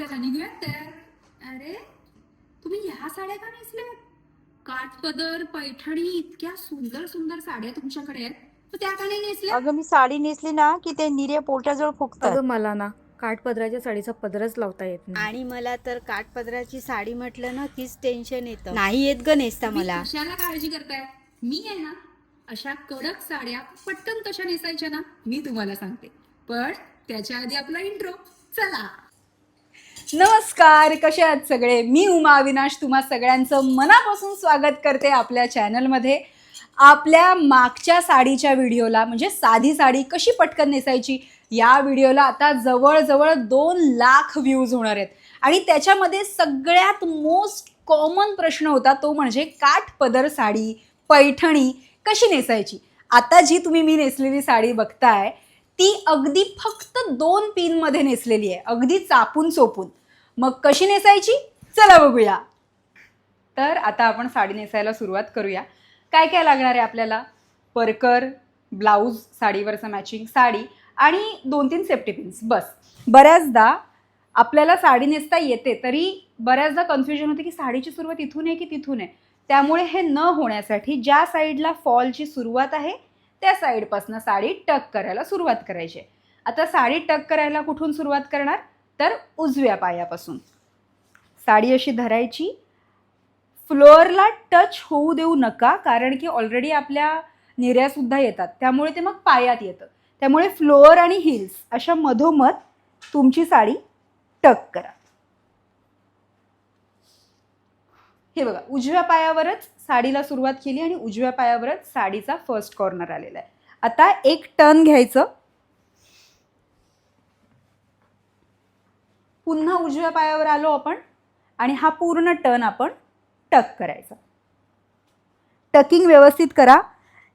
चला निघूयात तर. अरे तुम्ही ह्या साड्या का नेसल्यात? काठपदर पैठणी इतक्या सुंदर सुंदर साड्या तुमच्याकडे आहेत. तर त्या का नाही नेसल्या? अगं मी साडी नेसली ना की ते निर्या पोटाजवळ फुगतात अगं मला ना काठपदराच्या साडीचा पदरच लावता येत नाही. आणि मला तर काठपदराची साडी म्हटलं ना तीच टेन्शन येतं. नाही येत ग नेसता तुम्ही मला. कशाला काळजी करताय? मी आहे ना अशा कडक साड्या पटकन कशा नेसायच्या ना मी तुम्हाला सांगते. पण त्याच्या आधी आपला इंट्रो चला. नमस्कार कसे आहात सगळे? मी उमा अविनाश तुम्हा सगळ्यांचं मनापासून स्वागत करते आपल्या चॅनलमध्ये. आपल्या मागच्या साडीच्या व्हिडिओला म्हणजे साधी साडी कशी पटकन नेसायची या व्हिडिओला आता जवळजवळ दोन लाख व्ह्यूज होणार आहेत. आणि त्याच्यामध्ये सगळ्यात मोस्ट कॉमन प्रश्न होता तो म्हणजे काठ पदर साडी पैठणी कशी नेसायची? आता जी तुम्ही मी नेसलेली साडी बघताय ती अगदी फक्त दोन पिनमध्ये नेसलेली आहे अगदी चापून चोपून मग कशी नेसायची? चला बघूया. तर आता आपण साडी नेसायला सुरुवात करूया. काय काय लागणार आहे आपल्याला? परकर ब्लाऊज साडीवरचं मॅचिंग साडी आणि दोन तीन सेफ्टी पिन्स बस. बऱ्याचदा आपल्याला साडी नेसता येते तरी बऱ्याचदा कन्फ्युजन होते की साडीची सुरुवात इथून आहे की तिथून आहे? त्यामुळे हे न होण्यासाठी ज्या साईडला फॉलची सुरुवात आहे त्या साईडपासनं साडी टक करायला सुरुवात करायची आता साडी टक करायला कुठून सुरुवात करणार? तर उजव्या पायापासून. साडी अशी धरायची. फ्लोअरला टच होऊ देऊ नका कारण की ऑलरेडी आपल्या निर्यासुद्धा येतात. त्यामुळे ते मग पायात येतं. त्यामुळे फ्लोअर आणि हिल्स अशा मधोमध तुमची साडी टक करा. हे बघा उजव्या पायावरच साडीला सुरुवात केली आणि उजव्या पायावरच साडीचा फर्स्ट कॉर्नर आलेला आहे. आता एक टर्न घ्यायचं. पुन्हा उजव्या पायावर आलो आपण आणि हा पूर्ण टर्न आपण टक करायचा. टकिंग व्यवस्थित करा.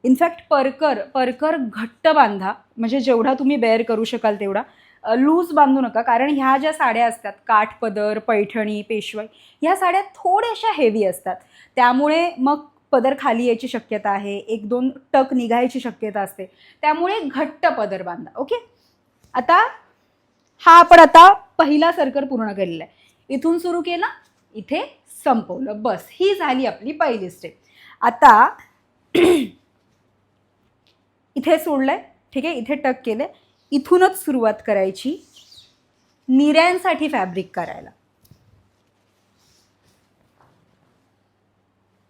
इनफॅक्ट परकर परकर घट्ट बांधा. म्हणजे जेवढा तुम्ही बेअर करू शकाल तेवढा. लूज बांधू नका. कारण ह्या ज्या साड्या असतात काठपदर पैठणी पेशवाई ह्या साड्या थोड्याशा हेवी असतात. त्यामुळे मग पदर खाली यायची शक्यता आहे. एक दोन टक निघायची शक्यता असते. त्यामुळे घट्ट पदर बांधा. ओके? आता हा आपण आता पहिला सर्कल पूर्ण केलेला आहे. इथून सुरू केला इथे संपवलं. बस ही झाली आपली पहिली स्टेप आता इथे सोडलंय ठीक आहे? इथे टक केलंय. इथूनच सुरुवात करायची. निऱ्यांसाठी फॅब्रिक करायला.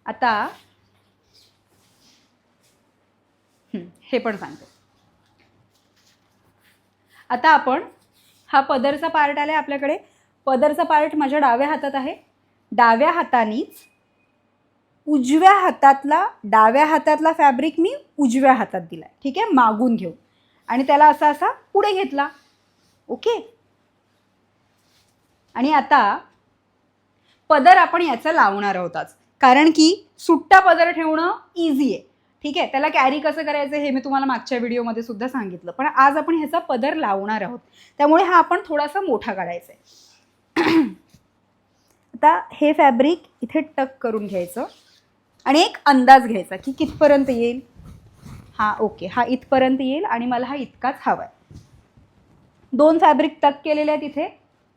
आता हे पण सांगते. आता आपण हा पदरचा पार्ट आलाय आपल्याकडे. पदरचा पार्ट माझ्या डाव्या हातात आहे. डाव्या हातानीच उजव्या हातातला डाव्या हातातला फॅब्रिक मी उजव्या हातात दिला ठीक आहे? मागून घेऊ. आणि त्याला असा असा पुढे घेतला. ओके? आणि आता पदर आपण याचा लावणार आहोत आज. कारण की सुट्टा पदर ठेवणं इझी आहे. ठीक आहे त्याला कॅरी कसं करायचं हे मी तुम्हाला मागच्या व्हिडिओमध्ये सुद्धा सांगितलं. पण आज आपण ह्याचा पदर लावणार आहोत. त्यामुळे हा आपण थोडासा मोठा काढायचा आहे. आता हे फॅब्रिक इथे टक करून घ्यायचं आणि एक अंदाज घ्यायचा की कितपर्यंत येईल. हा ओके हा इथपर्यंत येईल आणि मला हा इतकाच हवा आहे दोन फॅब्रिक टक केलेले आहेत इथे.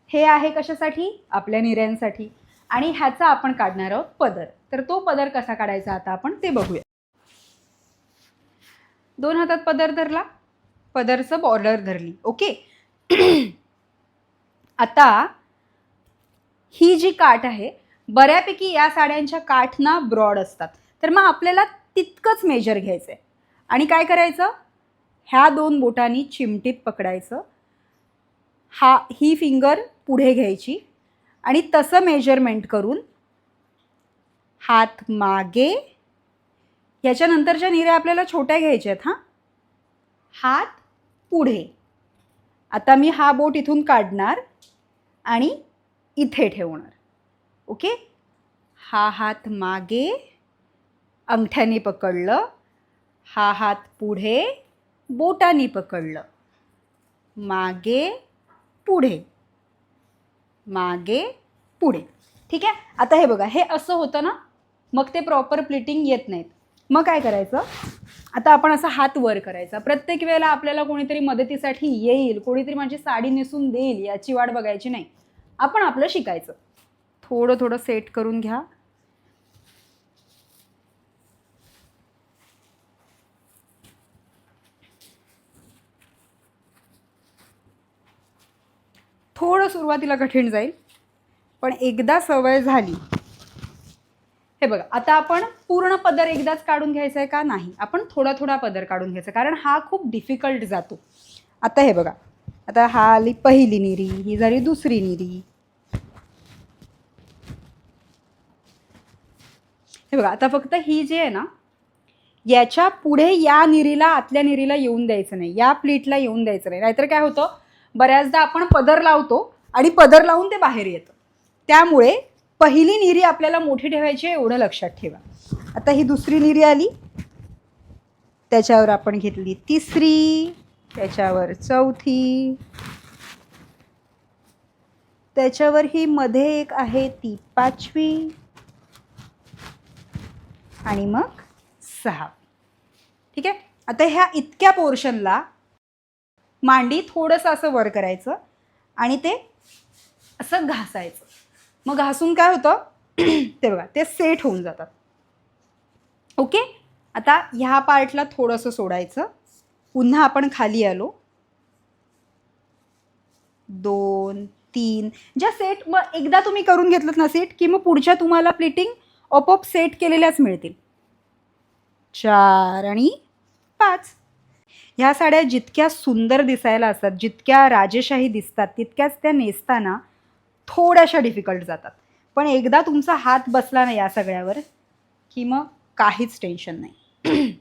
हे आहे कशासाठी? आपल्या निर्यांसाठी आणि ह्याचा आपण काढणार आहोत पदर. तर तो पदर कसा काढायचा आता आपण ते बघूया. दोन हातात पदर धरला पदरचं बॉर्डर धरली. ओके आता ही जी काठ आहे बऱ्यापैकी या साड्यांच्या काठ ना ब्रॉड असतात. तर मग आपल्याला तितकंच मेजर घ्यायचं आहे आणि काय करायचं? ह्या दोन बोटांनी चिमटीत पकडायचं. हा ही फिंगर पुढे घ्यायची. आणि तसं मेजरमेंट करून हात मागे ह्याच्यानंतरच्या निऱ्या आपल्याला छोट्या घ्यायच्या आहेत हां. हात पुढे. आता मी हा बोट इथून काढणार आणि इथे ठेवणार. ओके? हा हात मागे अंगठ्याने पकडलं. हा हात पुढे बोटाने पकडलं. मागे पुढे. मागे पुढे. ठीक आहे? आता हे बघा हे असं होतं ना मग ते प्रॉपर प्लिटिंग येत नाहीत. मग काय करायचं? आता आपण असा हात वर करायचा. प्रत्येक वेळेला आपल्याला कोणीतरी मदतीसाठी येईल कोणीतरी माझी साडी नेसून देईल याची वाट बघायची नाही. आपण आपलं शिकायचं. थोडं थोडं सेट करून घ्या. थोडं सुरुवातीला कठीण जाईल पण एकदा सवय झाली हे बघा आता आपण पूर्ण पदर एकदाच काढून घ्यायचा आहे का नाही? आपण थोडा थोडा पदर काढून घ्यायचा कारण हा खूप डिफिकल्ट जातो. आता हे बघा आता हा आली पहिली निरी ही झाली दुसरी निरी. हे बघा आता फक्त ही जी आहे ना याच्यापुढे या निरीला आतल्या निरीला येऊन द्यायचं नाही या प्लीटला येऊन द्यायचं नाही. नाहीतर काय होतं बऱ्याचदा आपण पदर लावतो आणि पदर लावून ते बाहेर येतं. त्यामुळे पहिली निरी आपल्याला मोठी ठेवायची आहे एवढं लक्षात ठेवा. आता ही दुसरी निरी आली. त्याच्यावर आपण घेतली तिसरी त्याच्यावर चौथी. त्याच्यावर ही मध्ये एक आहे ती पाचवी. आणि मग सहा. ठीक आहे? आता ह्या इतक्या पोर्शनला मांडी थोडंसं असं वर करायचं आणि ते असं घासायचं. मग घासून काय होतं? ते बघा ते सेट होऊन जातात. ओके आता ह्या पार्टला थोडंसं सोडायचं. पुन्हा आपण खाली आलो. दोन तीन. ज्या सेट मग एकदा तुम्ही करून घेतलं ना सेट की मग पुढच्या तुम्हाला प्लेटिंग ऑपऑप सेट केलेल्याच मिळतील. चार आणि पाच. ह्या साड्या जितक्या सुंदर दिसायला असतात जितक्या राजेशाही दिसतात तितक्याच त्या नेसताना थोड्याशा डिफिकल्ट जातात. पण एकदा तुमचा हात बसला ना या सगळ्यावर की मग काहीच टेन्शन नाही.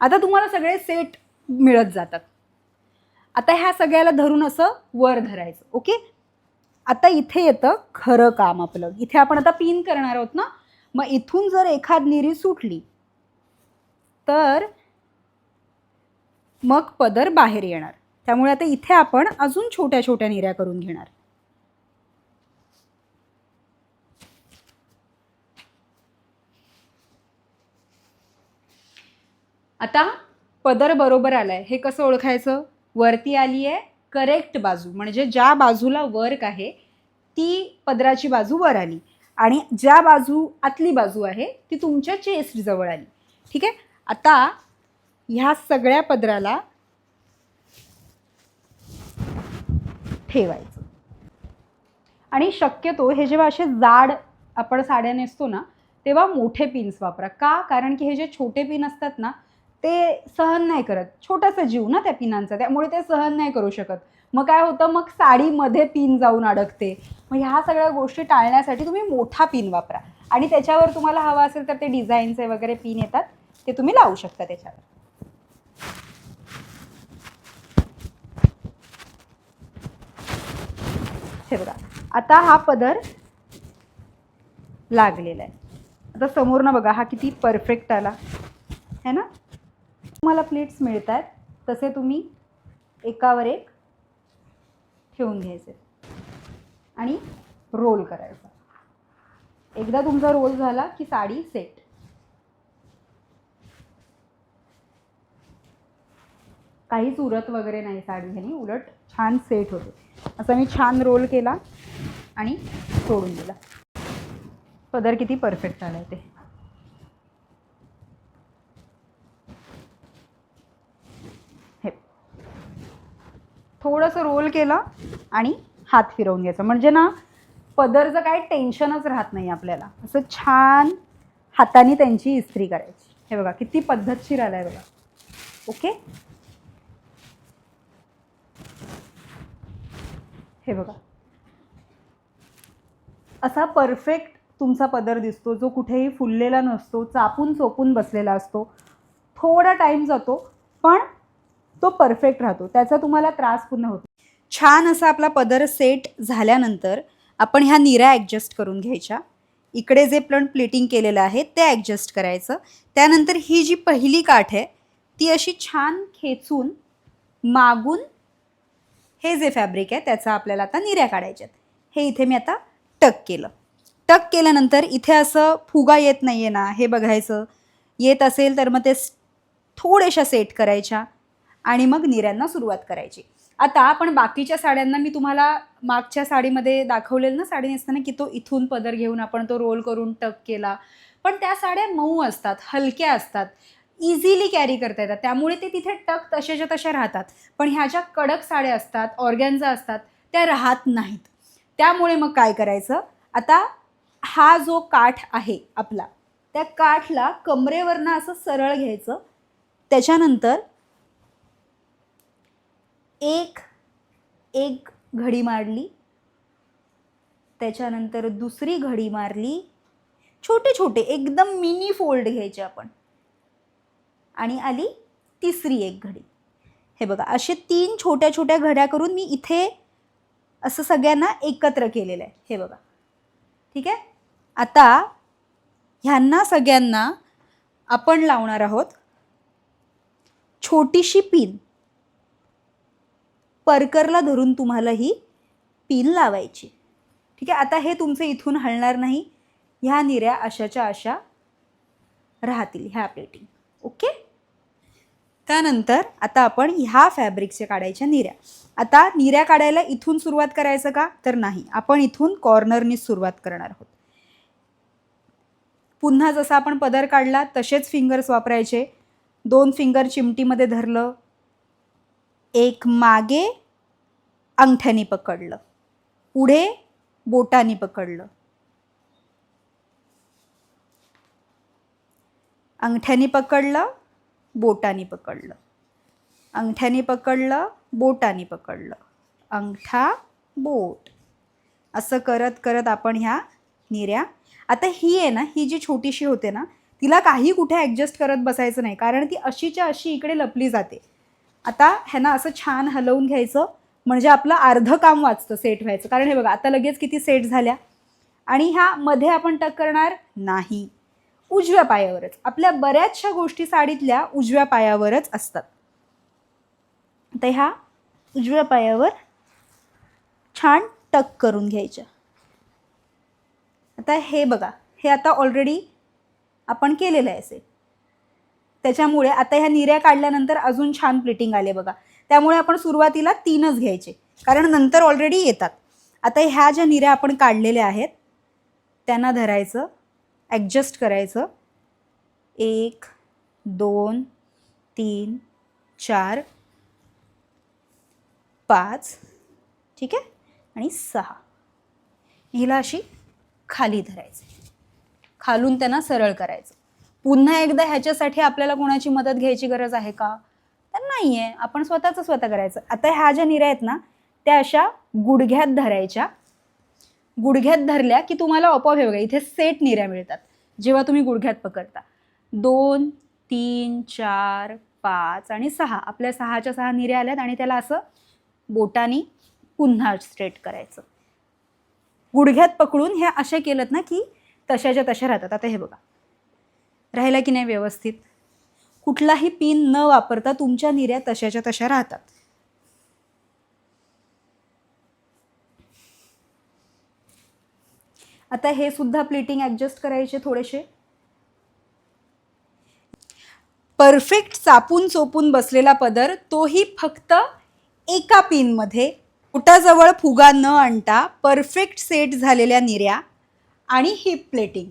आता तुम्हाला सगळे सेट मिळत जातात. आता ह्या सगळ्याला धरून असं वर धरायचं ओके आता इथे येतं खरं काम आपलं. इथे आपण आता पिन करणार आहोत ना? मग इथून जर एखाद निरी सुटली तर मग पदर बाहेर येणार. त्यामुळे आता इथे आपण अजून छोट्या छोट्या निऱ्या करून घेणार. आता पदर बरोबर आलाय. हे कसं ओळखायचं? वरती आली आहे करेक्ट बाजू. म्हणजे ज्या बाजूला वर्क आहे ती पदराची बाजू वर आली. आणि ज्या बाजू आतली बाजू आहे ती तुमच्या चेस्ट जवळ आली. ठीक आहे? आता ह्या सगळ्या पदराला ठेवायचं. आणि शक्यतो हे जेव्हा असे जाड आपण साड्या नेसतो ना तेव्हा मोठे पिन्स वापरा. का? कारण की हे जे छोटे पिन असतात ना ते सहन नाही करत. छोटासा जीव ना त्या पिनांचा त्यामुळे ते सहन नाही करू शकत. मग काय होतं? मग साडीमध्ये पिन जाऊन अडकते. मग ह्या सगळ्या गोष्टी टाळण्यासाठी तुम्ही मोठा पिन वापरा. आणि त्याच्यावर तुम्हाला हवा असेल तर ते डिझाईनचे वगैरे पिन येतात ते तुम्ही लावू शकता त्याच्यावर. हे बघा आता हा पदर लागलेला आहे. आता समोरनं बघा हा किती परफेक्ट आला. है ना? तुम्हाला प्लेट्स मिळत आहेत तसे तुम्ही एकावर एक ठेवून घ्यायचे. आणि रोल करायचा. एकदा तुमचा रोल झाला की साडी सेट काहीच उरत वगैरे नाही साडी ह्यानी उलट छान सेट होते. असा मी छान रोल केला आणि सोडून दिला. पदर किती परफेक्ट आला ते. थोडंसं रोल केलं आणि हात फिरवून घ्यायचा. म्हणजे ना पदरचं काय टेन्शनच राहत नाही आपल्याला. असं छान हाताने त्यांची इस्त्री करायची. हे बघा किती पद्धतशीर आलं आहे बघा. ओके? हे बघा. असा परफेक्ट तुमचा पदर दिसतो जो कुठेही फुललेला नसतो चापून चोपून बसलेला असतो. थोडा टाईम जातो पण तो परफेक्ट राहतो. त्याचा तुम्हाला त्रास पुन्हा होतो. छान असा आपला पदर सेट झाल्यानंतर आपण ह्या निऱ्या ॲडजस्ट करून घ्यायच्या. इकडे जे प्लन प्लेटिंग केलेलं आहे ते ॲडजस्ट करायचं. त्यानंतर ही जी पहिली काठ आहे ती अशी छान खेचून मागून हे जे फॅब्रिक आहे त्याचा आपल्याला आता निऱ्या काढायच्यात. हे इथे मी आता टक केलं. टक केल्यानंतर इथे असं फुगा येत नाही आहे ना हे बघायचं. येत असेल तर मग ते थोड्याशा सेट करायच्या आणि मग निऱ्यांना सुरुवात करायची. आता आपण बाकीच्या साड्यांना मी तुम्हाला मागच्या साडीमध्ये दाखवलेलं ना साडी नेसताना की तो इथून पदर घेऊन आपण तो रोल करून टक केला. पण त्या साड्या मऊ असतात हलक्या असतात. इझिली कॅरी करता येतात. त्यामुळे ते तिथे टक तशाच्या तशा राहतात. पण ह्या ज्या कडक साड्या असतात ऑर्गॅन्झा असतात त्या राहत नाहीत. त्यामुळे मग काय करायचं? आता हा जो काठ आहे आपला त्या काठला कमरेवरनं असं सरळ घ्यायचं. त्याच्यानंतर एक एक घडी मारली. त्याच्यानंतर दुसरी घडी मारली. छोटे छोटे एकदम मिनी फोल्ड घ्यायचे आपण. आणि आली तिसरी एक घडी. हे बघा असे तीन छोट्या छोट्या घड्या करून मी इथे असं सगळ्यांना एकत्र केलेलं आहे. हे बघा. ठीक आहे? आता ह्यांना सगळ्यांना आपण लावणार आहोत छोटीशी पिन परकरला धरून तुम्हाला ही पिन लावायची. ठीक आहे? आता हे तुमचं इथून हलणार नाही. ह्या निऱ्या अशाच्या अशा राहतील ह्या प्लेटिंग ओके त्यानंतर आता आपण ह्या फॅब्रिकच्या काढायच्या निऱ्या. आता निऱ्या काढायला इथून सुरुवात करायचं का? तर नाही. आपण इथून कॉर्नरनी सुरुवात करणार आहोत. पुन्हा जसा आपण पदर काढला तसेच फिंगर्स वापरायचे. दोन फिंगर चिमटीमध्ये धरलं. एक मागे अंगठ्याने पकडलं. पुढे बोटाने पकडलं. अंगठ्याने पकडलं. बोटाने पकडलं. अंगठ्याने पकडलं बोटाने पकडलं. अंगठा बोट. असं करत करत आपण ह्या निऱ्या. आता ही आहे ना ही जी छोटीशी होते ना तिला काही कुठे ॲडजस्ट करत बसायचं नाही कारण ती अशीच्या अशी इकडे लपली जाते. आता ह्यांना असं छान हलवून घ्यायचं म्हणजे आपलं अर्ध काम वाचतं सेट व्हायचं. कारण हे बघा आता लगेच किती सेट झाल्या. आणि ह्या मध्ये आपण टक करणार नाही. उजव्या पायावरच. आपल्या बऱ्याचशा गोष्टी साडीतल्या उजव्या पायावरच असतात. तर ह्या उजव्या पायावर छान टक करून घ्यायच्या. आता हे बघा. हे आता ऑलरेडी आपण केलेलं आहे असेल त्याच्यामुळे आता ह्या निऱ्या काढल्यानंतर अजून छान प्लेटिंग आले बघा. त्यामुळे आपण सुरुवातीला तीनच घ्यायचे. कारण नंतर ऑलरेडी येतात. आता ह्या ज्या निऱ्या आपण काढलेल्या आहेत त्यांना धरायचं. ॲडजस्ट करायचं. एक दोन तीन चार पाच ठीक आहे? आणि सहा. हिला अशी खाली धरायची. खालून त्यांना सरळ करायचं. पुन्हा एकदा ह्याच्यासाठी आपल्याला कोणाची मदत घ्यायची गरज आहे का? तर नाही आहे आपण स्वतःचं स्वतः करायचं. आता ह्या ज्या निऱ्या आहेत ना त्या अशा गुडघ्यात धरायच्या. गुडघ्यात धरल्या की तुम्हाला आपोआप हे बघा इथे सेट निऱ्या मिळतात. जेव्हा तुम्ही गुडघ्यात पकडता. दोन तीन चार पाच आणि सहा. आपल्या सहाच्या सहा निऱ्या आल्यात आणि त्याला असं बोटानी पुन्हा स्ट्रेट करायचं. गुडघ्यात पकडून हे असे केलं ना की तशाच्या तशा राहतात. आता हे बघा. राहिला की नाही व्यवस्थित? कुठलाही पिन न वापरता तुमच्या निऱ्या तशाच्या तशा राहतात. आता हे सुद्धा प्लेटिंग ॲडजस्ट करायचे थोडेसे. परफेक्ट चापून चोपून बसलेला पदर तोही फक्त एका पिनमध्ये. पोटाजवळ फुगा न आणता परफेक्ट सेट झालेल्या निऱ्या आणि हिप प्लेटिंग.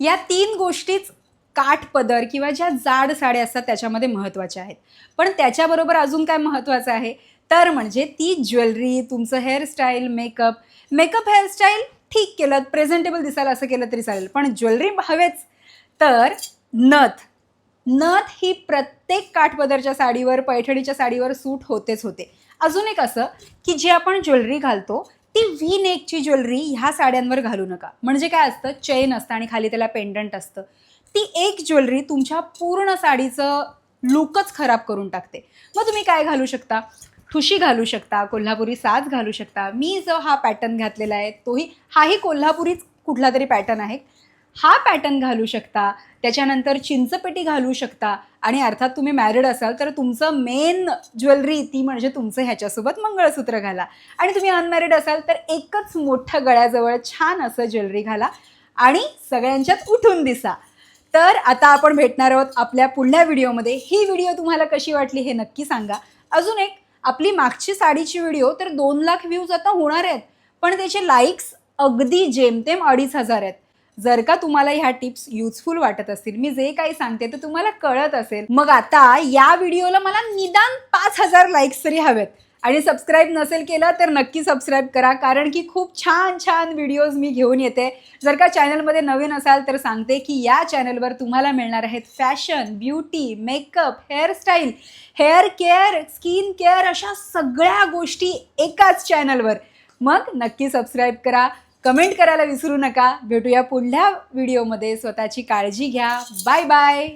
या तीन गोष्टीच काठ पदर किंवा ज्या जाड साड्या असतात त्याच्यामध्ये महत्त्वाच्या आहेत. पण त्याच्याबरोबर अजून काय महत्त्वाचं आहे? तर म्हणजे ती ज्वेलरी तुमचं हेअरस्टाईल मेकअप मेकअप हेअरस्टाईल ठीक केलं प्रेझेंटेबल दिसायला असं केलं तरी चालेल. पण ज्वेलरी हवेच. तर नथ. नथ ही प्रत्येक काठपदरच्या साडीवर पैठणीच्या साडीवर सूट होतेच होते. अजून एक असं की जी आपण ज्वेलरी घालतो ती व्ही नेकची ज्वेलरी ह्या साड्यांवर घालू नका. म्हणजे काय असतं? चेन असतं आणि खाली त्याला पेंडंट असतं. ती एक ज्वेलरी तुमच्या पूर्ण साडीचं लुकच खराब करून टाकते. मग तुम्ही काय घालू शकता? ठुशी घालू शकता कोल्हापुरी साज घालू शकता. मी जो हा पॅटर्न घातलेला आहे तोही हाही कोल्हापुरीच कुठला तरी पॅटर्न आहे. हा पॅटर्न घालू शकता त्याच्यानंतर चिंचपेटी घालू शकता आणि अर्थात तुम्ही मॅरिड असाल तर तुमचं मेन ज्वेलरी ती म्हणजे तुमचं ह्याच्यासोबत मंगळसूत्र घाला. आणि तुम्ही अनमॅरिड असाल तर एकच मोठं गळ्याजवळ छान असं ज्वेलरी घाला आणि सगळ्यांच्यात उठून दिसा. तर आता आपण भेटणार आहोत आपल्या पुढल्या व्हिडिओमध्ये ही व्हिडिओ तुम्हाला कशी वाटली हे नक्की सांगा. अजून एक आपली मागची साडीची व्हिडिओ तर दोन लाख व्ह्यूज आता होणार आहेत. पण त्याचे लाईक्स अगदी जेमतेम अडीच हजार आहेत. जर का तुम्हाला ह्या टिप्स युजफुल वाटत असतील मी जे काही सांगते ते तुम्हाला कळत असेल. मग आता या व्हिडिओला मला निदान पाच हजार लाईक्स तरी हवेत. आणि सबस्क्राईब नसेल केलं तर नक्की सबस्क्राईब करा कारण की खूप छान छान व्हिडिओज मी घेऊन येते. जर का चॅनलमध्ये नवीन असाल तर सांगते की या चॅनलवर तुम्हाला मिळणार आहेत fashion beauty makeup hairstyle hair care skin care अशा सगळ्या गोष्टी एकाच चॅनलवर मग नक्की सबस्क्राईब करा. कमेंट करायला विसरू नका. भेटूया पुढल्या व्हिडिओमध्ये स्वतःची काळजी घ्या. Bye bye